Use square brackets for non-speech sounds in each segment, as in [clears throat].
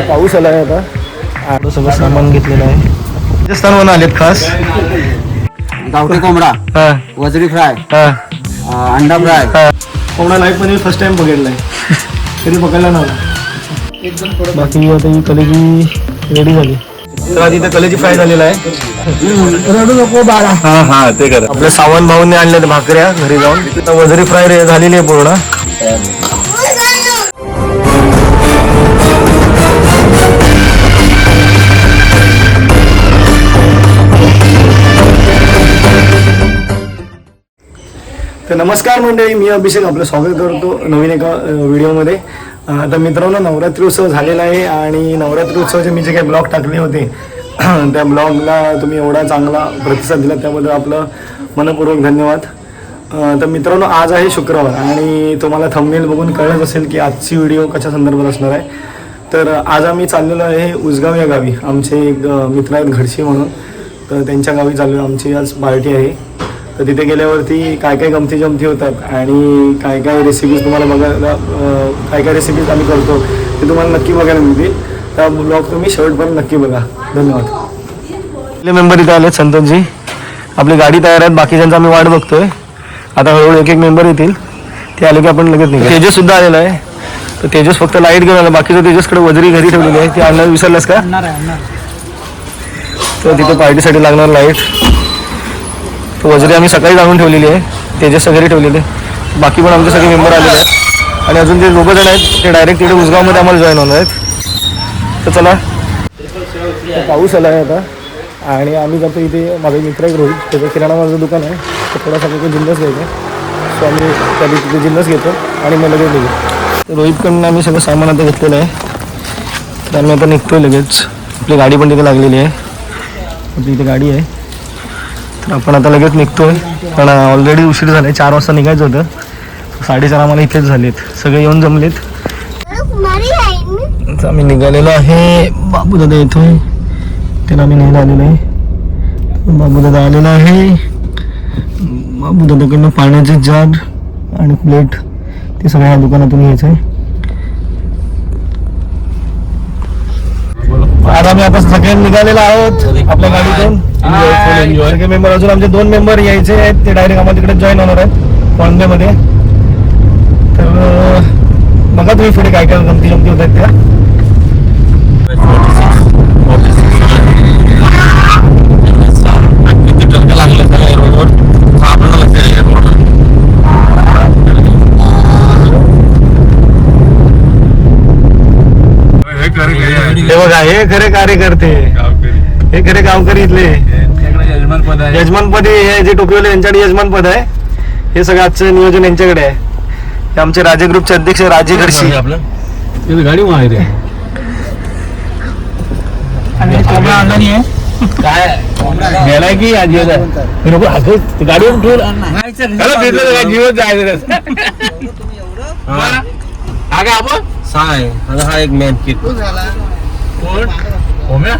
पाऊस आला आहे आता सगळं सामान घेतलेलं आहे. राजस्थानवरून आलेत खास. गावठी कोंबडा हा. वजरी फ्राय हा. अंडा फ्राय. हा. कोणा लाईफमध्ये फर्स्ट टाइम बघितलाय. कधी बघायला नव्हता बाकी आता ही कलेजी रेडी झाली. तर आधी इथं कलेजी फ्राय झालेला आहे. रडू नको बाळा. हा हा ते करा आपल्या सावंत भाऊंनी आणल्या भाकऱ्या घरी जाऊन. वजरी फ्राय रे- झालेली आहे पूर्ण. तर नमस्कार मंडळी मी अभिषेक आपलं स्वागत करतो नवीन एका व्हिडिओमध्ये. आता मित्रांनो नवरात्री उत्सव झालेला आहे आणि नवरात्री उत्सवाचे मी जे काही ब्लॉग टाकले होते [clears throat] त्या ब्लॉगला तुम्ही एवढा चांगला प्रतिसाद दिला त्याबद्दल आपलं मनपूर्वक धन्यवाद. तर मित्रांनो आज आहे शुक्रवार आणि तुम्हाला थंबनेल बघून कळत असेल की आजची व्हिडिओ कशा संदर्भात असणार आहे. तर आज आम्ही चाललेलो आहे उसगाव या गावी आमचे एक मित्र आहेत घडशी म्हणून. तर त्यांच्या गावी चाललो आमची आज पार्टी आहे. तर तिथे गेल्यावरती काय काय गमती जमती होतात आणि काय काय रेसिपीज तुम्हाला बघायला काय काय रेसिपीज आम्ही करतो ते तुम्हाला नक्की बघायला मिळतील. त्या ब्लॉग तुम्ही शेवटपर्यंत नक्की बघा. धन्यवाद. आपले मेंबर इथे आलेत संतोषजी. आपली गाडी तयार आहेत बाकीच्यांचा आम्ही वाट बघतोय. आता हळूहळू एक एक मेंबर येतील. ते आले की आपण लगेच निघू तेजस सुद्धा आलेला आहे. तर तेजस फक्त लाइट घेऊन आला. बाकीचं तेजसकडे वजरी घरी ठेवलेली आहे. ती आणणार विसरलास का? तर तिथे पार्टीसाठी लागणार लाइट वजरी आम्ही सकाळी आणून ठेवलेली आहे. तेजस घरी ठेवलेले. बाकी पण आमचे सगळे मेंबर आलेले आहेत. आणि अजून जे दोघं जण आहेत ते डायरेक्ट तिकडे उसगावमध्ये आम्हाला जॉईन होणार आहेत. तर चला पाऊस आला आहे आता. आणि आम्ही जातो इथे माझा मित्र एक रोहित. त्याचं किराणा माझं दुकान आहे. तर थोडासा काही जिन्नस घ्यायचं आहे. सो आम्ही कधी तिथे जिन्नस घेतो आणि मग लगेच निघू. तर रोहितकडनं आम्ही सगळं सामान आता घेतलेलं आहे. तर आम्ही आता निघतोय लगेच. आपली गाडी पण तिथे लागलेली आहे. आपली इथे गाडी आहे. तर आपण आता लगेच निघतोय. पण ऑलरेडी उशीर झालाय. चार वाजता निघायचं होतं. साडेचार आम्हाला इथेच झालेत. सगळे येऊन जमलेत. आम्ही निघालेलो आहे. बाबू दादा येतोय. त्याला आम्ही न्यायला आलेलो आहे. बाबू दादा आलेला आहे. बाबू दादाकडनं पाण्याचे जार आणि प्लेट ते सगळ्या दुकानातून घ्यायचं आहे आज आम्ही आता सगळे निघालेलो आहोत आपल्या गाडीतून. सगळे मेंबर अजून आमचे दोन मेंबर यायचे आहेत ते डायरेक्ट आम्हाला तिकडे जॉईन होणार आहेत कॉन्वेमध्ये तर अं, बघा तुम्ही पुढे काय काय गमती जमती होत आहेत त्या. हे बघा हे खरे कार्यकर्ते. हे खरे गावकरी इथले. यजमान पदी हे जे टोपीवाले यांच्याकडे यजमान पद आहे. हे सगळं आजचं नियोजन यांच्याकडे आहे. आमचे राजे ग्रुपचे अध्यक्ष राजे घडशी गाडी माहिती आहे. गेलाय की आजी गाडीवर ठेवून जीवन जायचं हा. आपण? हा एक मेन किट कोण होम्या?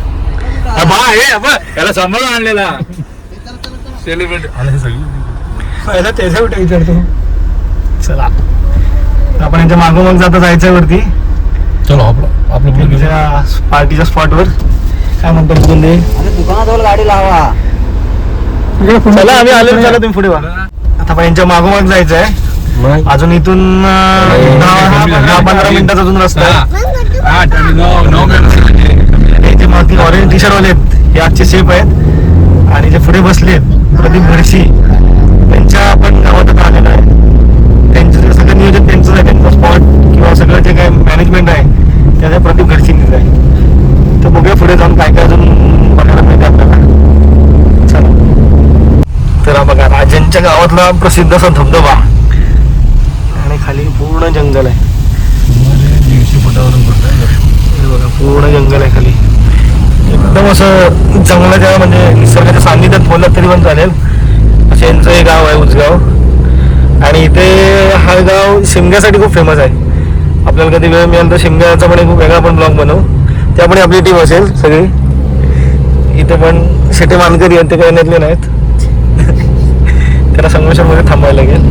हा बा हे बा याला सांभाळून आणलेला. सेलिब्रिटी पहिला त्याच्या कुठे विचारतो. चला. आपण यांच्या मागोमाग जाता जायचंय वरती. चलो आपलं आपलं त्यांच्या पार्टीच्या स्पॉटवर. काय म्हणतो बघून दे दुकानाजवळ गाडी लावा. चला आम्ही आलो चला तुम्ही पुढे आता पण यांच्या मागोमाग जायचं आहे अजून इथून दहा पंधरा मिनिटाचा अजून रस्ता आहे. मागतील आहेत हे आजचे सेफ आहेत आणि जे पुढे बसलेत प्रदीप घडशी त्यांच्या आपण गावात आलेलं आहे. त्यांचं सगळं नियोजन त्यांचं आहे त्यांचं स्पॉट किंवा सगळं जे काही मॅनेजमेंट आहे त्याचा प्रदीप घडशींनीच आहे तर बघूया पुढे जाऊन काय काय अजून बघायला मिळते आपल्याला. चला. तर बघा राजांच्या गावातला प्रसिद्ध असा धबधबा आणि खाली पूर्ण जंगल आहे. बघा पूर्ण जंगल आहे खाली. एकदम असं जंगलाच्या म्हणजे निसर्गाच्या सान्निध्यात बोललं तरी पण चालेल. असं यांचं हे गाव आहे उजगाव. आणि इथे हा गाव शिमग्यासाठी खूप फेमस आहे. आपल्याला कधी वेळ मिळाला तर शिमग्याचा पण एक वेगळा पण ब्लॉग बनवू. त्या पण आपली टीम असेल सगळी. इथे पण शेटे मानकरी आहेत ते काही नेतले नाहीत. [laughs] त्याला संगमेश्वरमध्ये थांबायला लागेल.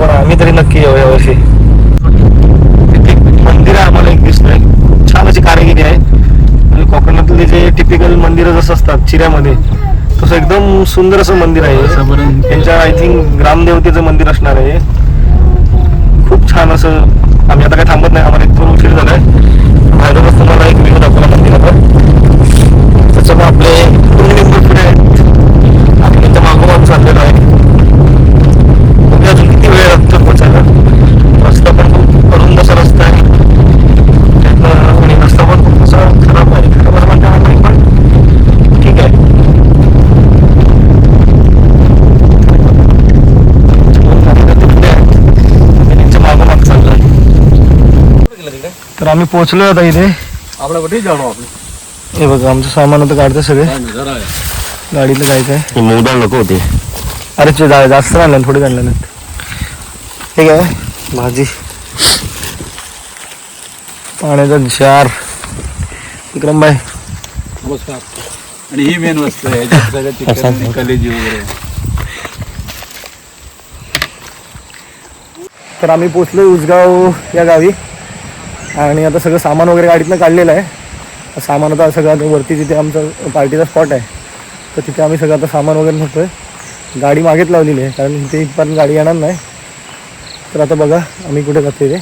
पण आम्ही तरी नक्की येऊ यावर्षी मंदिर आहे आम्हाला एक दिसतोय. छान अशी मंदिरं जसं असतात चिऱ्यामध्ये तसं एकदम सुंदर असं मंदिर आहे. त्यांच्या आय थिंक ग्रामदेवतेचं मंदिर असणार आहे. खूप छान असं आम्ही आता काही थांबत नाही आम्हाला इथून उशीर झालाय. बाहेरूनच तुम्हाला एक व्हिडिओ दाखवला मंदिराचा त्याचं मग आपले दोन आहेत. आम्ही त्यांच्या मागोमाग चाललेलो आहे. तर आम्ही पोहोचलो आता इथे. आपल्या कुठे जाणो आपले. हे बघा आमचं सामान आता काढतं सगळे. आहे. गाडीतलं काय काय? मोबाईल नको होते. अरे ते जा- जास्त नाही आणलं थोडे आणलं नाहीत हे काय भाजी. पाण्याचा जार विक्रम भाई. नमस्कार. आणि ही मेन वस्तू आहे याच्यात सगळं चिकन आणि कलेजी वगैरे. तर आम्ही पोचलो उसगाव या गावी. आणि आता सगळं सामान वगैरे गाडीतनं काढलेलं आहे. सामान आता सगळं आता वरती तिथे आमचा पार्टीचा स्पॉट आहे तर तिथे आम्ही सगळं आता सामान वगैरे नेतोय. गाडी मागेच लावलेली आहे कारण इथे इथपर्यंत गाडी येणार नाही. तर आता बघा आम्ही कुठे जातो ते.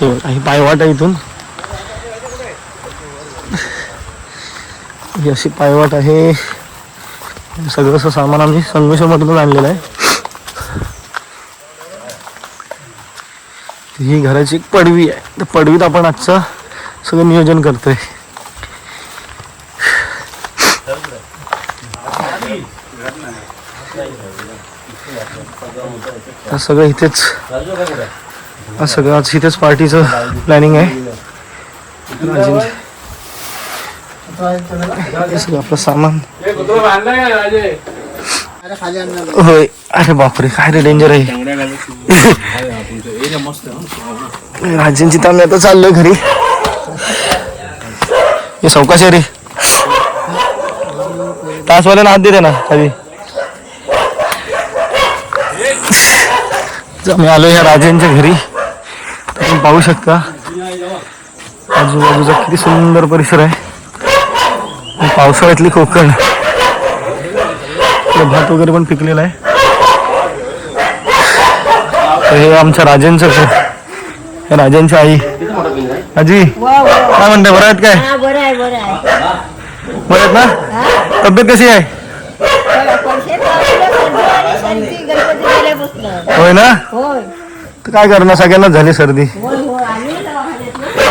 हो, काही पायवाट आहे इथून. ही अशी पायवाट आहे. सगळं असं सामान आम्ही संगमेश्वरमधूनच आणलेलं आहे. ही घराची एक पडवी आहे. त्या पडवीत आपण आजचं सगळं नियोजन करतोय. तर सगळं इथेच. सगळं आज इथेच पार्टीचं प्लॅनिंग आहे. सगळं आपलं सामान. होय. अरे बापरे काय रे डेंजर आहे. राजेंची तर आम्ही आता चाललोय घरी. हे सावकाश आहे रे. तासवाल्यानं हात देते ना खाली. आम्ही आलो ह्या राजेंच्या घरी. तुम्ही पाहू शकता. आजूबाजूचा किती सुंदर परिसर आहे. पावसाळ्यातली कोकण. भात वगैरे पण पिकलेला आहे. हे आमच्या राजेंचं घर. राजेंची आई. आजी काय म्हणते बरं आहेत काय? हा बरं आहे बरं आहे. बरं आहेत ना? तब्येत कशी आहे? होय ना? तर काय करणार सगळ्यांनाच झाली सर्दी.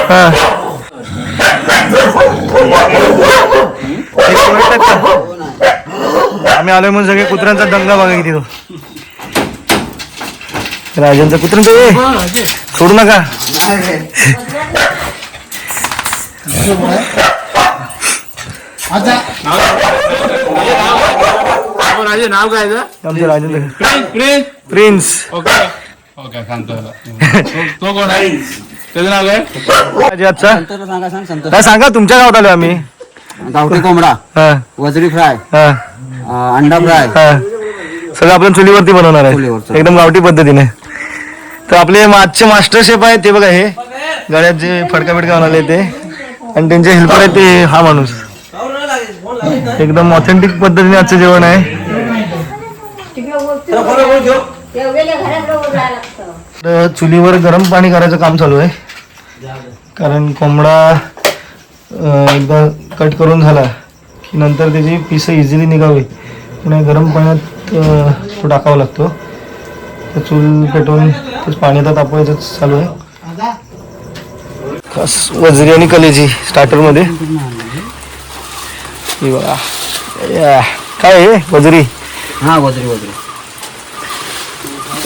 हा? आम्ही आलोय म्हणून सगळे कुत्र्यांचा दंगा बघा किती तो राजांचा कुत्र्यांचा ए सोडू नका. राजे नाव काय Rajendra prince prince okay. Okay सांगतो तो- तो कोण आहे? त्याचं नाव काय? आजचा? सांगा तुमच्या गावात आलोय आम्ही. गावठी कोंबडा हा. वजरी फ्राय हा. अंडा फ्राय. हा. सगळं आपण चुलीवरती बनवणार आहे. एकदम गावठी पद्धतीने. तर आपले आजचे मास्टर शेफ आहेत ते बघा हे गळ्यात जे फडका बिडका बनवले ते. आणि त्यांचे हेल्पर आहेत ते हा माणूस. एकदम ऑथेंटिक पद्धतीने आजचं जेवण आहे. तर चुलीवर गरम पाणी करायचं काम चालू आहे. कारण कोंबडा एकदा कट करून झाला की नंतर त्याची पिसं इझिली निघावी. म्हणून गरम पाण्यात तो टाकावा लागतो. तर चूल पेटवून तेच पाणी आता तापवायचं चालू आहे. खास वजरी आणि कलेजी स्टार्टरमध्ये ही बघा या. काय आहे वजरी? हा वजरी वजरी.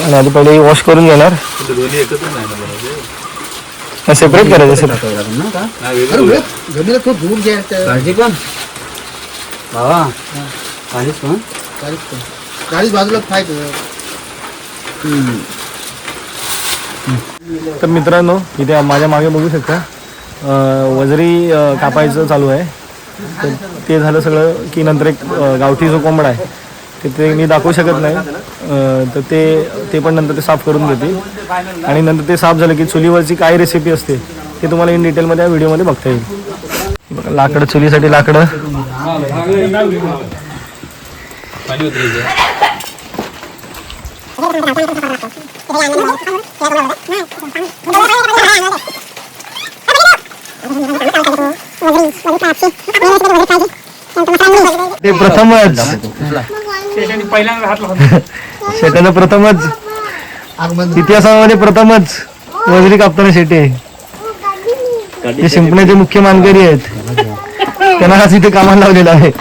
आणि आधी पहिले वॉश करून घेणार. सेपरेट करायचं सेपरेट काळजी पण. बाबा काळजीच पण. गाडीच बाजूला खायचं तर मित्रांनो इथे माझ्या मागे बघू शकता वजरी कापायचं चालू आहे. तर ते झालं सगळं की नंतर एक गावठी जो कोंबडा आहे ते ते मी दाखवू शकत नाही. तर ते ते पण नंतर ते साफ करून देतील. आणि नंतर ते साफ झालं की चुलीवरची काय रेसिपी असते ते तुम्हाला इन डिटेलमध्ये या व्हिडिओमध्ये बघता येईल. लाकडं चुलीसाठी लाकडं. ते प्रथमच. [laughs] शेटानं प्रथमच. इतिहासामध्ये प्रथमच वजरी कापताना शेटे. ते शिंपण्याचे मुख्य मानकरी आहेत. त्यांना आज इथे कामाला लावलेला आहे.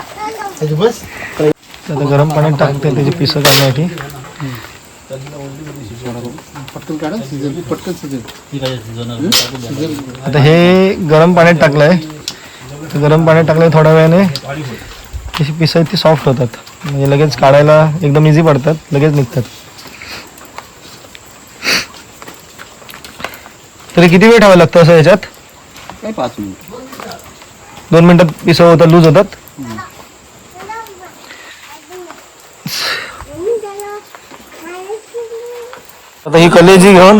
आता गरम पाण्यात टाकते त्याची पिसं करण्यासाठी काढा सिजन पटकन सिजन सिजन आता हे गरम पाण्यात टाकलंय. गरम पाण्यात टाकलंय थोड्या वेळाने तशी पिसं ती सॉफ्ट होतात. म्हणजे लगेच काढायला एकदम इझी पडतात. लगेच निघतात. तरी किती वेळ ठेवायला लागतं असं याच्यात काय पाच मिनिट? दोन मिनिटात पिसं होतात? लूज होतात आता ही कलेजी घेऊन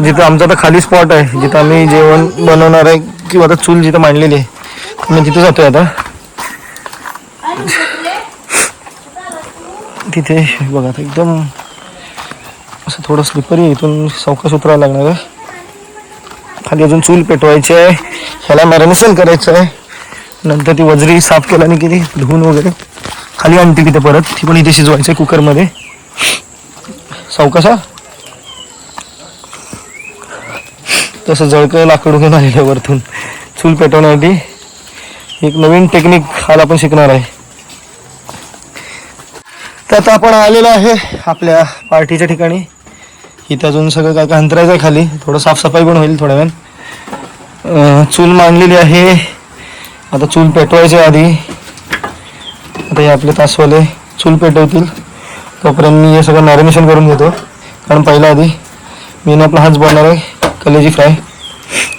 जिथं आमचा आता खाली स्पॉट आहे जिथं आम्ही जेवण बनवणार आहे किंवा आता चूल जिथं मांडलेली आहे मी तिथे जातोय आता. तिथे बघा आता एकदम असं थोडं स्लिपरी आहे इथून सावकाश उतरावं लागणार आहे. खाली अजून चूल पेटवायची आहे ह्याला मॅरिनेशन करायचं आहे. नंतर ती वजरी साफ केल्याने किती धुवून वगैरे खाली आणते तिथे परत ती पण इथे शिजवायचं आहे कुकरमध्ये सावकाशा तसं जळकं लाकूड घेऊन आलेलं वरतून. चूल पेटवण्यासाठी एक नवीन टेक्निक आज आपण शिकणार आहे. तर आता आपण आलेलो आहे आपल्या पार्टीच्या ठिकाणी. इथं अजून सगळं काय काय अंतरायचं आहे खाली? थोडं साफसफाई पण होईल थोड्या वेळ. चूल मांडलेली आहे. आता चूल पेटवायची आधी. आता हे आपले तासवाले चूल पेटवतील. तोपर्यंत मी हे सगळं मॅरिनेशन करून घेतो. कारण पहिला आधी मी ना आपला हाच बनणार आहे कलेजी फ्राय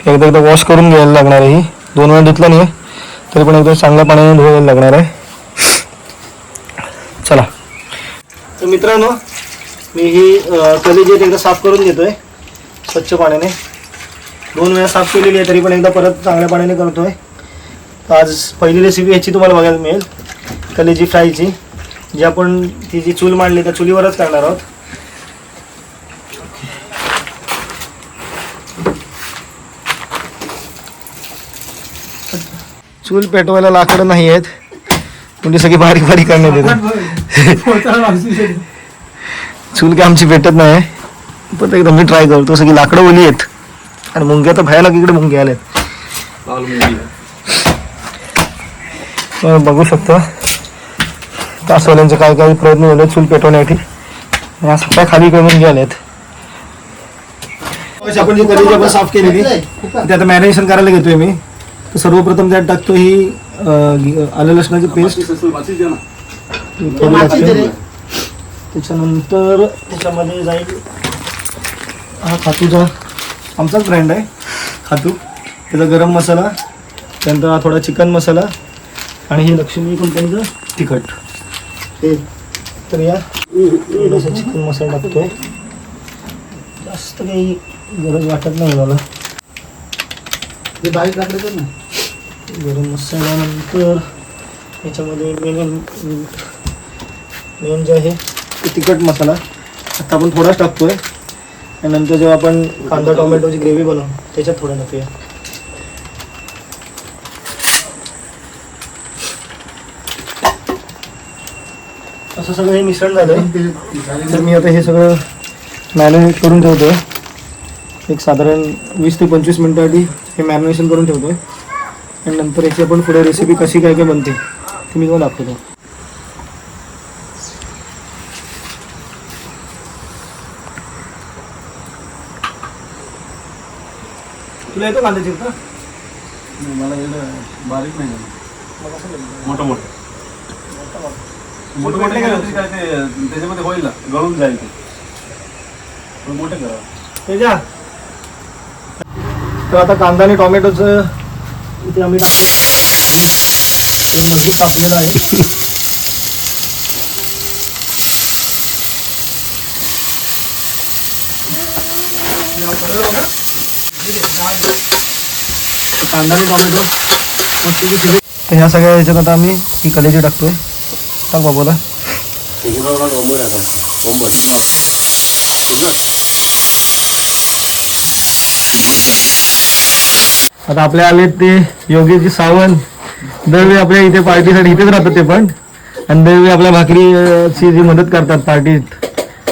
एकदा एकदा वॉश करून घ्यायला लागणार आहे ही. दोन वेळा धुतलं नाही तरी पण एकदा चांगल्या पाण्याने धुवायला लागणार आहे. चला. तर मित्रांनो मी ही कलेजी एकदा साफ करून घेतोय स्वच्छ पाण्याने. दोन वेळा साफ केलेली आहे तरी पण एकदा परत चांगल्या पाण्याने करतोय. आहे आज पहिली रेसिपी याची तुम्हाला बघायला मिळेल कलेजी फ्रायची जी आपण ती जी चूल मांडली त्या चुलीवरच करणार आहोत. चूल पेटवायला लाकडं नाही आहेत. म्हणजे सगळी बारीक बारीक करण्यात येतात. चूल काय आमची भेटत नाही. पण एकदा मी ट्राय करतो. सगळी लाकडं ओली आहेत. आणि मुंग्या तर भयानक इकडे मुंग्या आल्यात. तर बघू शकता. तासवाल्यांचे काय काय प्रयत्न झाले चूल पेटवण्यासाठी. असं काय खाली करून गेलेत. आपण जी कलेजी आपण साफ केलेली ते आता मॅरिनेशन करायला घेतोय मी. तर सर्वप्रथम त्यात टाकतो ही आलं लसणाची पेस्ट त्याच्यानंतर त्याच्यामध्ये जाईल हा खातूचा आमचाच ब्रँड आहे खातू. त्याचा गरम मसाला त्यानंतर हा थोडा चिकन मसाला आणि ही लक्ष्मी कंपनीचं तिखट. हे तर या. थोडासा चिकन मसाला टाकतोय. जास्त काही गरज वाटत नाही मला. हे बारीक लाकडं कर ना? गरम मसाल्यानंतर याच्यामध्ये मेन मेन जे आहे ते तिखट मसाला. आता आपण थोडाच टाकतोय. आणि नंतर जेव्हा आपण कांदा टोमॅटोची ग्रेव्ही बनवू त्याच्यात थोडा टाकूया. असं सगळं हे मिश्रण झालं. तर मी आता हे सगळं मॅरिनेट करून ठेवतो एक साधारण वीस ते पंचवीस मिनटासाठी हे मॅरिनेशन करून ठेवतोय. आणि नंतर याची आपण पुढे रेसिपी कशी काय काय बनते ती मी तुम्हाला दाखवतो. तुला येतो कांदा चिरता? मला बारीक नाही मोठं मोठं. मोठं मोठे काय होते. काय ते त्याच्यामध्ये होईल ना गळून जाईल ते. पण मोठे करा. तेजा. तर आता कांदा आणि टोमॅटोचं इथे आम्ही टाकतो मधली कापलेलं आहे. कांदा आणि टोमॅटो तर ह्या सगळ्या ह्याच्यात आता आम्ही ही कलेजी टाकतोय. आता आपले आले ते योगेशजी सावंत. दरवेळी आपल्या इथे पार्टीसाठी इथेच राहतात ते पण. आणि दरवेळी आपल्या भाकरीची जी मदत करतात पार्टीत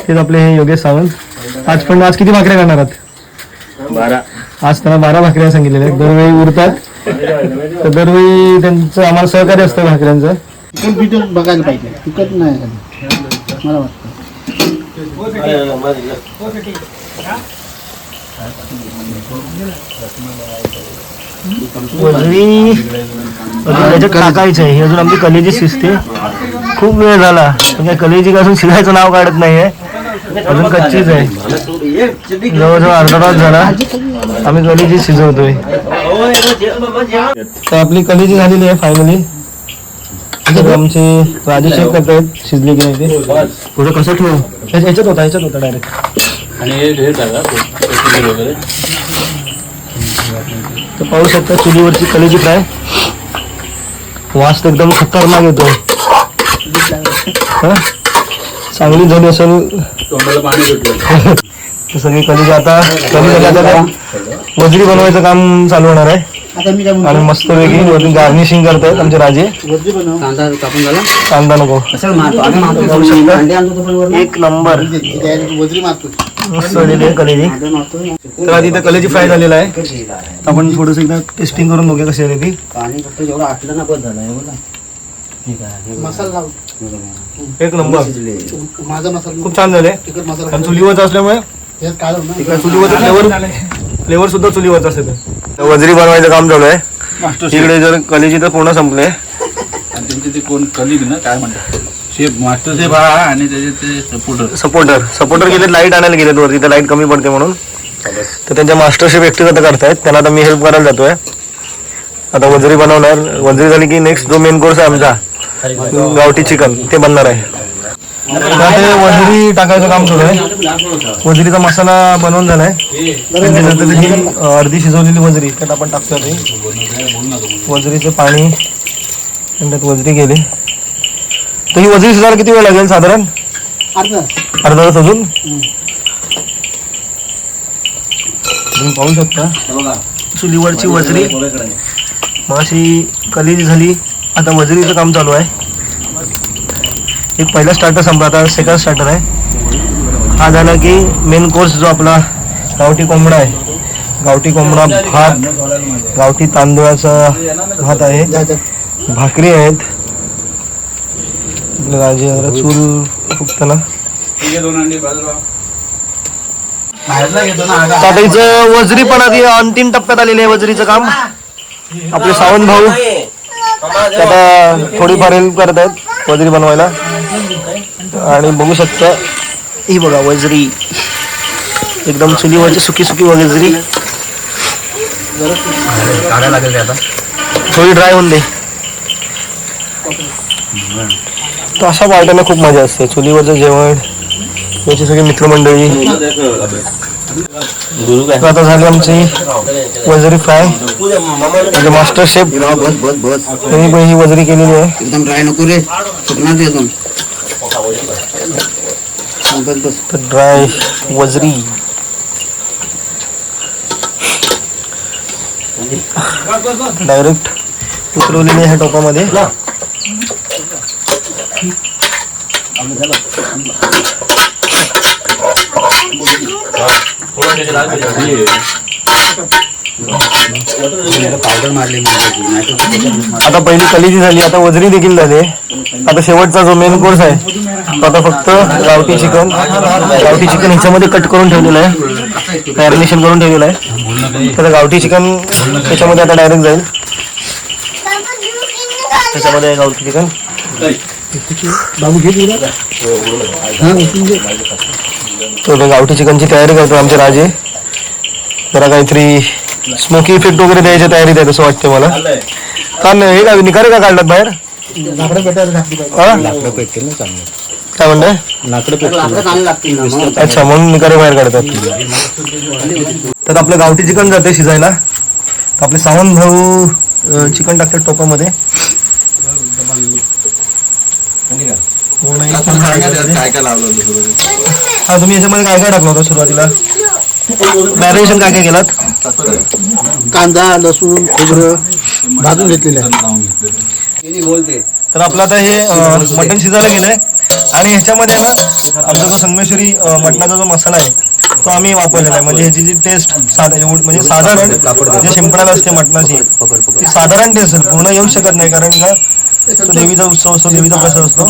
तेच आपले हे योगेश सावंत. आज पण आज किती भाकऱ्या करणार आहात? बारा. आज त्यांना बारा भाकऱ्या सांगितलेल्या दरवेळी उरतात. तर दरवेळी त्यांचं आम्हाला सहकार्य असतं भाकऱ्यांचं. तिकट व्हिडिओ बघायला पाहिजे तिकट नाही कधी मला वाटतं टाकायचं ही अजून आमची कलेजी शिजते खूप वेळ झाला म्हणजे कलेजी अजून शिजायचं नाव काढत नाहीये अजून कच्चीच आहे जवळजवळ अर्धा तास झाला आम्ही कलेजी शिजवतोय तर आपली कलेजी झालेली आहे फायनली आमचे राजे चेक करतायत शिजली की नाही ते पुढे कसं ठेवू? ह्याच्या- ह्याच्यात होता ह्याच्यात होता डायरेक्ट आणि हे हे टाका कोथिंबीर वगैरे. तर पाहू शकता चुलीवरची कलेजी फ्राय. वास तर एकदम खतरनाक येतो हं? चांगली झाली असेल. तोंडाला पाणी सुटलं [laughs] तर सगळी कलेजी आता कमी झाली आता. काय वजरी बनवायचं काम चालू होणार आहे. आता मी काय आणि मस्त वेगळी वरती गार्निशिंग करतायत आमचे राजे. वरती बनव. कांदा कापून झाला? कांदा नको. कशाला मारतो. आम्ही मारतो. बघू शकता. अंडे आणतो तो पण वरून. एक नंबर. म्हणजे ती direct वजरी मारतो मस्त झालेली आहे कलेजी. अंडे मारतो तर आधी इथं कलेजी फ्राय झालेला आहे. आपण थोडंसं एकदा टेस्टिंग करून बघूया कशी आली ती. पाणी फक्त जेवढं आटलं ना बस झालं. बघा ठीक आहे बघा. मसाला लाव बघा. एक नंबर. माझा मसाला खूप छान झाले. मसाला कारण चुलीवरचं असल्यामुळे ना. चुलीवरचं फ्लेवर सुद्धा चुलीवरचा असते वजरी बनवायचं काम चालू आहे. इकडे जर कलेजी तर पूर्ण संपले. आणि त्यांचे ते कोण कलिग ना काय म्हणतात? शेफ मास्टर शेफ हा आणि त्याचे ते सपोर्टर सपोर्टर सपोर्टर गेलेत लाइट आणायला गेलेत वरती तर लाइट कमी पडते म्हणून. तर त्यांच्या मास्टरशेफ एकटेच आता करतायत. त्यांना आता मी हेल्प करायला जातोय. आता वजरी बनवणार. वजरी झाली की नेक्स्ट जो मेन कोर्स आहे आमचा गावठी चिकन. ते बनणार आहे. ते वजरी टाकायचं काम सुरू आहे. वजरीचा मसाला बनवून झालाय. अर्धी शिजवलेली वजरी त्यात आपण टाकतोय ते. वजरीचं पाणी. त्यात वजरी गेली तर ही वजरी शिजायला किती वेळ लागेल साधारण? अर्धा तास. अजून? तुम्ही पाहू शकता. चुलीवरची वजरी अशी कलीज झाली. आता वजरीचं काम चालू आहे. एक पहिला स्टार्टर संपला आता सेकंड स्टार्टर आहे. हा झाला की मेन कोर्स जो आपला गावठी कोंबडा आहे. गावठी कोंबडा भात गावठी तांदूळाचा भात आहे. भाकरी आहेत. राजे चूल फुकताना आता हिचं वजरी पण आधी अंतिम टप्प्यात आलेले आहे वजरीचं काम. आपले सावंत भाऊ. आता थोडीफार हेल्प करत आहेत वजरी बनवायला. आणि बघू शकता ही बघा वजरी. एकदम चुलीवरची सुकी सुकी वजरी. आता. थोडी ड्राय होऊन दे. तर अशा पार्ट्यांना खूप मजा असते चुलीवरचं जेवण. याची सगळी मित्रमंडळी. आता झाली आमची वजरी फ्राय. म्हणजे मास्टर शेफ. बस बस बस त्यांनी पण ही वजरी केलेली आहे. एकदम ड्राय नको रे. सुकणार ते एकदम हा, बस बस. तर ड्राय वजरी. डायरेक्ट उतरवलेली आहे टोपामध्ये. पावडर मारली नाही आता पहिली कलिजी झाली आता वजरी देखील झाली. आता शेवटचा जो मेन कोर्स आहे तो आता फक्त गावठी चिकन. गावठी चिकन ह्याच्यामध्ये कट करून ठेवलेलं आहे. मॅरिनेशन करून ठेवलेलं आहे. तर गावठी चिकन त्याच्यामध्ये आता डायरेक्ट जाईल. त्याच्यामध्ये आहे गावठी चिकन. तर ते गावठी चिकनची तयारी करतो आमचे राजे. जरा काहीतरी स्मोकी इफेक्ट वगैरे द्यायची तयारीत आहे असं वाटतं मला. का नाही हे काय निकारे का काढलात बाहेर? काय म्हणताय. अच्छा म्हणून निकारे बाहेर काढतात. तर आपलं गावठी चिकन जाते शिजायला. तर आपले सावंत भाऊ चिकन टाकतात टोपामध्ये. सांगा त्यात काय काय लावलं होतं सुरुवातीला. हा तुम्ही याच्यामध्ये काय काय टाकलं होतं सुरुवातीला? मॅरिनेशन काय काय केलात? कांदा लसूण खोबरं भाजून घेतलेलं आहे. लावून घेतलेलं. तर आपलं आता हे मटण शिजायला गेलंय. आणि ह्याच्यामध्ये ना आमचा जो संगमेश्वरी मटणाचा जो मसाला आहे तो आम्ही वापरलेला आहे. म्हणजे ह्याची जी टेस्ट म्हणजे साधारण जे शिंपडायला असते मटणाची ती साधारण टेस्ट पूर्ण येऊ शकत नाही कारण का तो देवीचा उत्सव असतो देवीचा प्रसाद असतो?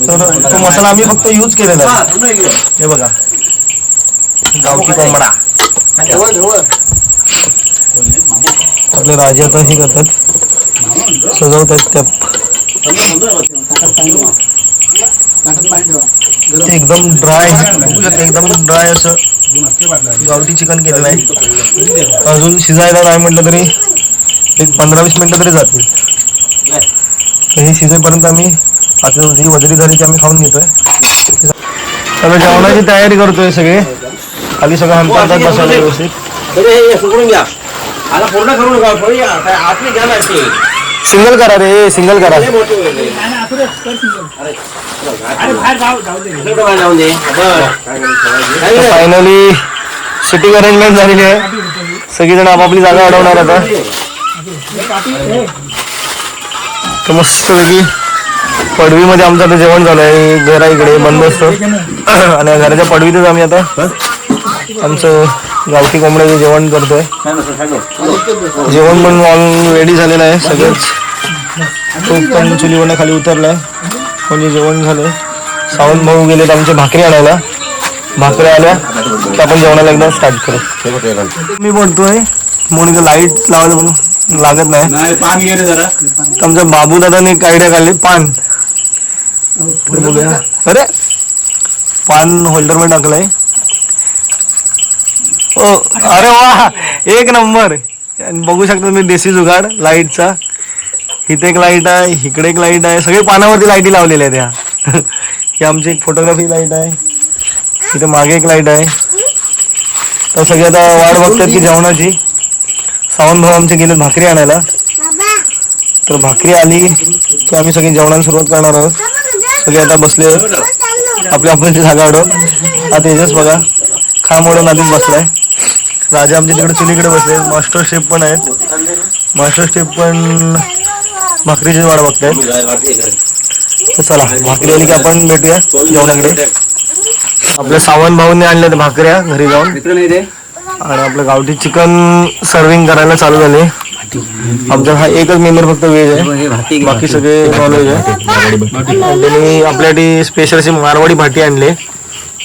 तर तो मसाला आम्ही फक्त यूज केलेला आहे. हे बघा. गावठी कोंबडा. आपले राजे आता हे करतात. सजवतात त्या. एकदम ड्राय बघू शकता एकदम ड्राय असं गावठी चिकन केलेलं आहे. अजून शिजायला नाही म्हटलं तरी एक पंधरा वीस मिनिटं तरी जातील. तर हे शिजेपर्यंत आम्ही आता जी वजरी झाली ती आम्ही खाऊन घेतोय. आता जेवणाची तयारी करतोय सगळे. खाली सगळं अंतर बसायला व्यवस्थित अरे हे घ्या आता पूर्ण करू नका थोडी घ्या. काय आतली घ्या ना ते. सिंगल करा रे सिंगल करा लय मोठी होईल ते. अरे, इकडे तर बाहेर जाऊन दे. बरं. काय करायचं? काय करायचं? फायनली सिटिंग अरेंजमेंट झालेली आहे सगळीजण आपापली जागा अडवणार आता तर मस्तपैकी पडवीमध्ये आमचं आता जेवण झालं आहे घरा इकडे बंद असतं [clears throat] आणि घराच्या पडवीतच आम्ही आता आमचं गावठी कोंबड्याचं जेवण करतोय. जेवण पण ऑल रेडी झालेलं आहे सगळंच. तूप पण चुलीवरनं खाली उतरलाय. म्हणजे जेवण झालंय सावंत भाऊ गेलेत आमचे भाकरी आणायला. भाकरी आल्या की आपण जेवणाला एकदा स्टार्ट करू. मी बोलतोय मोनिका लाइट लावायला पण लागत नाही. नाही पान घे रे जरा. तर आमच्या बाबू दादाने एक आयडिया काढली पान. तर अरे पान होल्डरमध्ये टाकलंय. ओ अरे वा एक नंबर. आणि बघू शकता तुम्ही देसी जुगाड लाईटचा. इथे एक लाइट आहे इकडे एक लाइट आहे. सगळे पानावरती लाईटी लावलेल्या आहेत ह्या ही आमची एक फोटोग्राफी लाइट आहे. इथे मागे एक लाइट आहे. तर सगळे आता वाट बघतात की जेवणाची. सावंत भाऊ आमचे गेलेत भाकरी आणायला. तर भाकरी आली की आम्ही सगळी जेवणाला सुरुवात करणार आहोत. सगळे आता बसले आपल्या आपल्याची जागा अडवून आता तेजस बघा खांब ओढून आधीच बसलाय. राजा आमच्या तिकडे चुलीकडे बसले. मास्टर शेफ पण आहेत. मास्टर शेफ पण भाकरीची वाट बघतायत. तर चला भाकरी आली की आपण भेटूया जेवणाकडे. आपल्या सावंत भाऊंनी आणल्या भाकऱ्या घरी जाऊन. आणि आपलं गावठी चिकन सर्विंग करायला चालू झाले. आमचा हा एकच मेंबर फक्त व्हेज आहे. बाकी सगळे नॉनव्हेज आहे. त्यांनी आपल्यासाठी स्पेशल अशी मारवाडी भाटी आणले.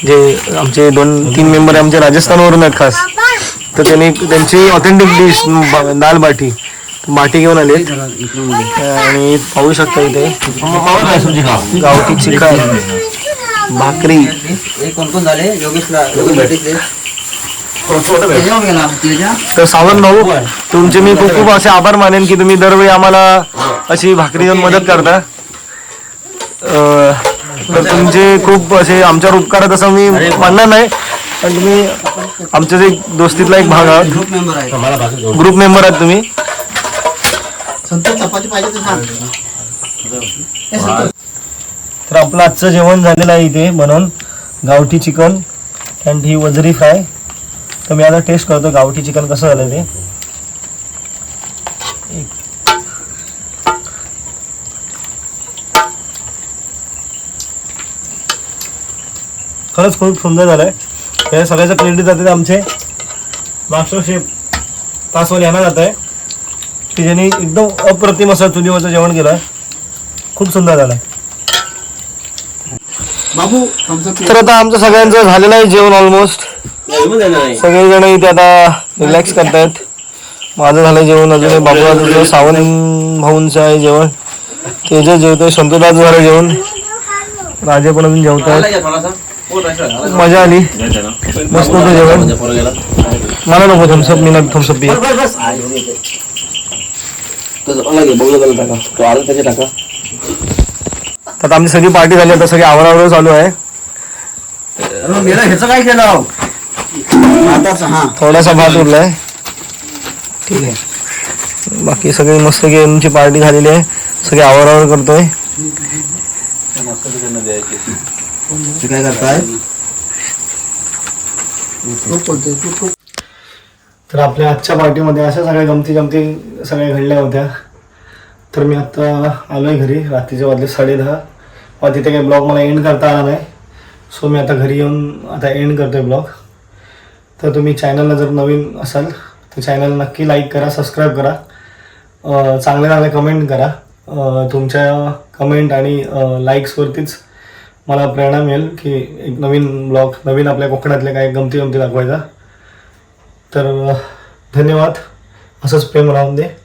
जे आमचे दोन तीन मेंबर आमचे राजस्थानवरून आहेत खास. तर त्यांनी त्यांची ऑथेंटिक डिश दाल बाटी. बाटी घेऊन आले. आणि पाहू शकता इथे. गावठी चिकन भाकरी. हे त्याच्या तर सावंत भाऊ तुमचे मी खूप खूप असे आभार मानेन की तुम्ही दरवेळी आम्हाला अशी भाकरी देऊन मदत करता. तर तुमचे खूप असे आमच्यावर उपकार तसं मी मानणार नाही. पण तुम्ही आमच्या जे दोस्तीतला एक भाग आहात. ग्रुप मेंबर आहे. ग्रुप मेंबर आहात तुम्ही. संतोष चपाती पाहिजे तर सांग. तर आपलं आजचं जेवण झालेलं आहे इथे बनवून गावठी चिकन अँड ही वजरी फ्राय. तर मी आता टेस्ट करतो गावठी चिकन कसं झालं ते. खरंच खूप सुंदर झालंय. या सगळ्याचं क्रेडिट जाते ते आमचे. मास्टर शेफ तासवाल यांना जात आहे की ज्यांनी एकदम अप्रतिम असं चुलीवरचं जेवण केलं खूप सुंदर झालंय. बाबू तर आता आमचं सगळ्यांचं झालेलं आहे जेवण ऑलमोस्ट सगळेजण इथे आता रिलॅक्स करतायत. माझं झालं जेवण अजून जेवण सावंत भाऊंचं आहे जेवण. तेजस जेवतोय संतोषाचं झालं जेवण. राजे पण अजून जेवतायत. मजा आली. मस्त होतं जेवण. मला नको थम्सअप मी नाही थम्सअप तर आता आमची सगळी पार्टी झाली आता सगळी आवरावर चालू आहे. ह्याचं काय केलं? हा. थोडासा भात उरलाय. ठीक आहे. बाकी सगळे मस्त गेमची पार्टी झालेली आहे. सगळे आवरावर करतोय. काय करताय तर आपल्या आजच्या पार्टीमध्ये अशा सगळ्या गमती जमती सगळ्या घडल्या होत्या. तर मी आत्ता आलो आहे घरी रात्रीचे वाजले साडे दहा व तिथे काही ब्लॉग मला एंड करता आला नाही. सो मी आता घरी येऊन आता एंड करतो आहे ब्लॉग. तर तुम्ही चॅनलला जर नवीन असाल तर चॅनल नक्की लाईक करा सबस्क्राईब करा. चांगले चांगले कमेंट करा. तुमच्या कमेंट आणि लाईक्सवरतीच मला प्रेरणा मिळेल की एक नवीन ब्लॉग नवीन आपल्या कोकणातले काही गमती गमती दाखवायचा. तर धन्यवाद. असंच प्रेम राहून दे.